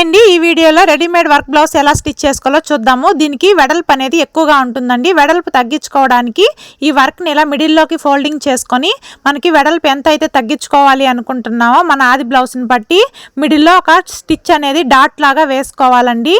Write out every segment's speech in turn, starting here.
అండి ఈ వీడియోలో రెడీమేడ్ వర్క్ బ్లౌజ్ ఎలా స్టిచ్ చేసుకోవాలో చూద్దాము. దీనికి వెడల్పు అనేది ఎక్కువగా ఉంటుందండి. వెడల్పు తగ్గించుకోవడానికి ఈ వర్క్ని ఇలా మిడిల్లోకి ఫోల్డింగ్ చేసుకొని మనకి వెడల్పు ఎంత అయితే తగ్గించుకోవాలి అనుకుంటున్నామో మన ఆది బ్లౌజ్ని బట్టి మిడిల్లో ఒక స్టిచ్ అనేది డాట్ లాగా వేసుకోవాలండి.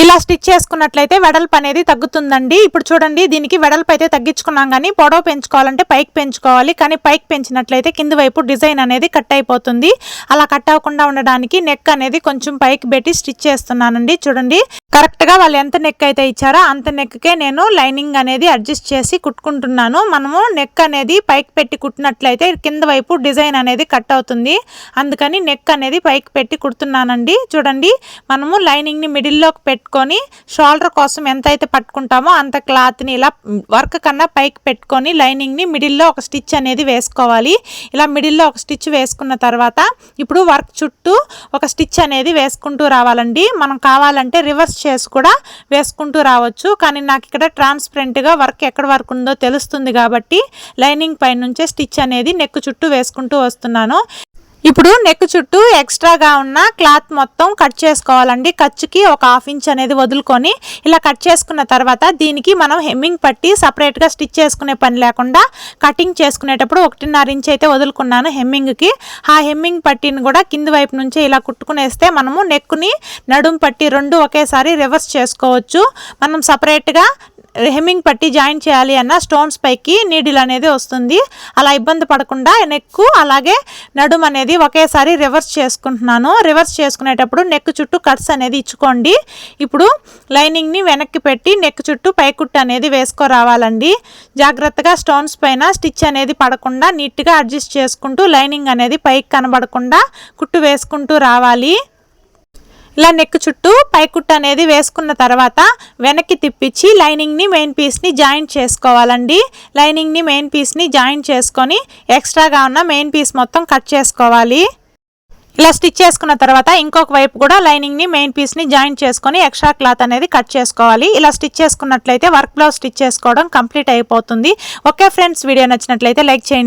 ఇలా స్టిచ్ చేసుకున్నట్లయితే వెడల్పు అనేది తగ్గుతుందండి. ఇప్పుడు చూడండి దీనికి వెడల్పు అయితే తగ్గించుకున్నాం కానీ పొడవు పెంచుకోవాలంటే పైకి పెంచుకోవాలి. కానీ పైకి పెంచినట్లయితే కింద వైపు డిజైన్ అనేది కట్ అయిపోతుంది. అలా కట్ అవ్వకుండా ఉండడానికి నెక్ అనేది కొంచెం పైకి పెట్టి స్టిచ్ చేస్తున్నానండి. చూడండి కరెక్ట్గా వాళ్ళు ఎంత నెక్ అయితే ఇచ్చారో అంత నెక్కే నేను లైనింగ్ అనేది అడ్జస్ట్ చేసి కుట్టుకుంటున్నాను. మనము నెక్ అనేది పైకి పెట్టి కుట్టినట్లయితే కింద వైపు డిజైన్ అనేది కట్ అవుతుంది. అందుకని నెక్ అనేది పైకి పెట్టి కుడుతున్నానండి. చూడండి మనము లైనింగ్ని మిడిల్లోకి పెట్టి పెట్టుకొని షోల్డర్ కోసం ఎంత అయితే పట్టుకుంటామో అంత క్లాత్ని ఇలా వర్క్ కన్నా పైకి పెట్టుకొని లైనింగ్ని మిడిల్లో ఒక స్టిచ్ అనేది వేసుకోవాలి. ఇలా మిడిల్లో ఒక స్టిచ్ వేసుకున్న తర్వాత ఇప్పుడు వర్క్ చుట్టూ ఒక స్టిచ్ అనేది వేసుకుంటూ రావాలండి. మనం కావాలంటే రివర్స్ చేసి కూడా వేసుకుంటూ రావచ్చు. కానీ నాకు ఇక్కడ ట్రాన్స్పరెంట్గా వర్క్ ఎక్కడ వరకు ఉందో తెలుస్తుంది కాబట్టి లైనింగ్ పై నుంచే స్టిచ్ అనేది నెక్ చుట్టూ వేసుకుంటూ వస్తున్నాను. ఇప్పుడు నెక్ చుట్టూ ఎక్స్ట్రాగా ఉన్న క్లాత్ మొత్తం కట్ చేసుకోవాలండి. ఖర్చుకి ఒక హాఫ్ ఇంచ్ అనేది వదులుకొని ఇలా కట్ చేసుకున్న తర్వాత దీనికి మనం హెమ్మింగ్ పట్టి సపరేట్గా స్టిచ్ చేసుకునే పని లేకుండా కటింగ్ చేసుకునేటప్పుడు ఒకటిన్నర ఇంచ్ అయితే వదులుకున్నాను హెమ్మింగ్కి ఆ హెమ్మింగ్ పట్టిని కూడా కింది వైపు నుంచే ఇలా కుట్టుకునేస్తే మనము నెక్ని నడుం పట్టి రెండు ఒకేసారి రివర్స్ చేసుకోవచ్చు. మనం సపరేట్గా హెమ్మింగ్ పట్టి జాయిన్ చేయాలి అన్న స్టోన్స్ పైకి నీడిల్ అనేది వస్తుంది. అలా ఇబ్బంది పడకుండా నెక్ అలాగే నడుము అనేది ఒకేసారి రివర్స్ చేసుకుంటున్నాను. రివర్స్ చేసుకునేటప్పుడు నెక్ చుట్టూ కట్స్ అనేది ఇచ్చుకోండి. ఇప్పుడు లైనింగ్ని వెనక్కి పెట్టి నెక్ చుట్టూ పైకుట్టు అనేది వేసుకోరావాలండి. జాగ్రత్తగా స్టోన్స్ పైన స్టిచ్ అనేది పడకుండా నీట్గా అడ్జస్ట్ చేసుకుంటూ లైనింగ్ అనేది పైకి కనబడకుండా కుట్టు వేసుకుంటూ రావాలి. ఇలా నెక్ చుట్టూ పైకుట్టు అనేది వేసుకున్న తర్వాత వెనక్కి తిప్పించి లైనింగ్ని మెయిన్ పీస్ని జాయింట్ చేసుకోవాలండి. లైనింగ్ని మెయిన్ పీస్ని జాయింట్ చేసుకొని ఎక్స్ట్రాగా ఉన్న మెయిన్ పీస్ మొత్తం కట్ చేసుకోవాలి. ఇలా స్టిచ్ చేసుకున్న తర్వాత ఇంకొక వైపు కూడా లైనింగ్ని మెయిన్ పీస్ని జాయింట్ చేసుకొని ఎక్స్ట్రా క్లాత్ అనేది కట్ చేసుకోవాలి. ఇలా స్టిచ్ చేసుకున్నట్లయితే వర్క్ బ్లౌజ్ స్టిచ్ చేసుకోవడం కంప్లీట్ అయిపోతుంది. ఓకే ఫ్రెండ్స్ వీడియో నచ్చినట్లయితే లైక్ చేయండి.